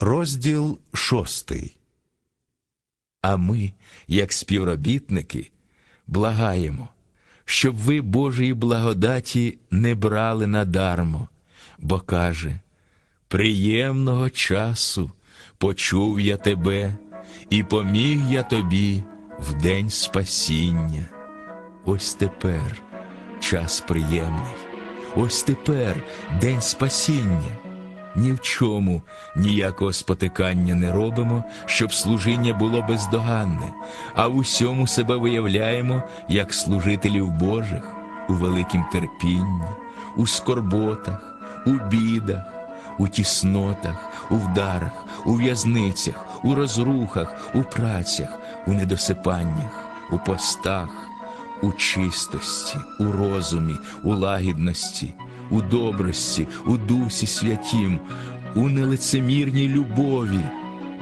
Розділ шостий. А ми, як співробітники, благаємо, щоб ви Божої благодаті не брали надармо, бо каже: приємного часу почув я тебе, і поміг я тобі в день спасіння. Ось тепер час приємний, ось тепер день спасіння. Ні в чому ніякого спотикання не робимо, щоб служіння було бездоганне, а в усьому себе виявляємо як служителів Божих у великім терпінні, у скорботах, у бідах, у тіснотах, у вдарах, у в'язницях, у розрухах, у працях, у недосипаннях, у постах, у чистості, у розумі, у лагідності, у добрості, у дусі святім, у нелицемірній любові,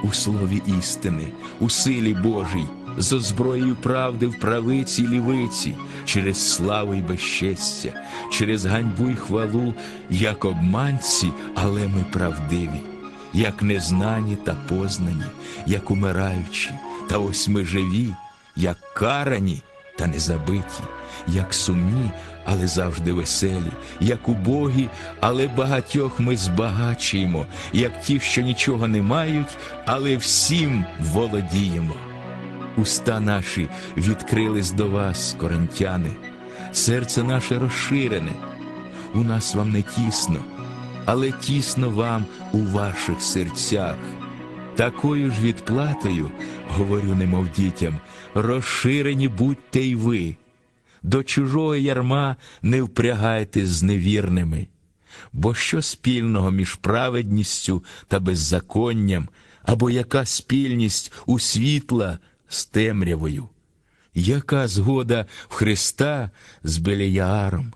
у слові істини, у силі Божій, з озброєю правди в правиці й лівиці, через славу й безчестя, через ганьбу й хвалу, як обманці, але ми правдиві, як незнані та познані, як умираючі, та ось ми живі, як карані та не забиті, як сумні, але завжди веселі, як убогі, але багатьох ми збагачуємо, як ті, що нічого не мають, але всім володіємо. Уста наші відкрились до вас, коринтяни, серце наше розширене, у нас вам не тісно, але тісно вам у ваших серцях. Такою ж відплатою, говорю немов дітям, розширені будьте й ви. До чужого ярма не впрягайте з невірними. Бо що спільного між праведністю та беззаконням, або яка спільність у світла з темрявою? Яка згода в Христа з Беліяром?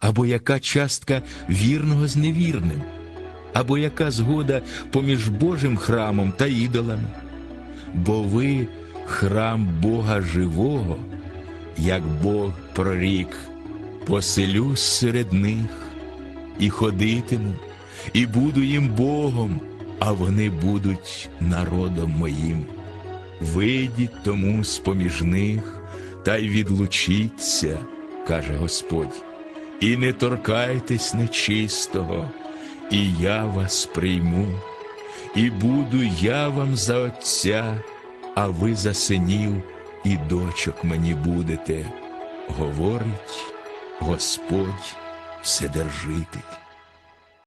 Або яка частка вірного з невірним? Або яка згода поміж Божим храмом та ідолами? Бо ви храм Бога живого, як Бог прорік, поселюсь серед них, і ходитиму, і буду їм Богом, а вони будуть народом моїм. Вийдіть тому з поміж них та й відлучіться, каже Господь, і не торкайтесь нечистого, і я вас прийму, і буду я вам за Отця, а ви за синів і дочок мені будете, говорить Господь Вседержитель.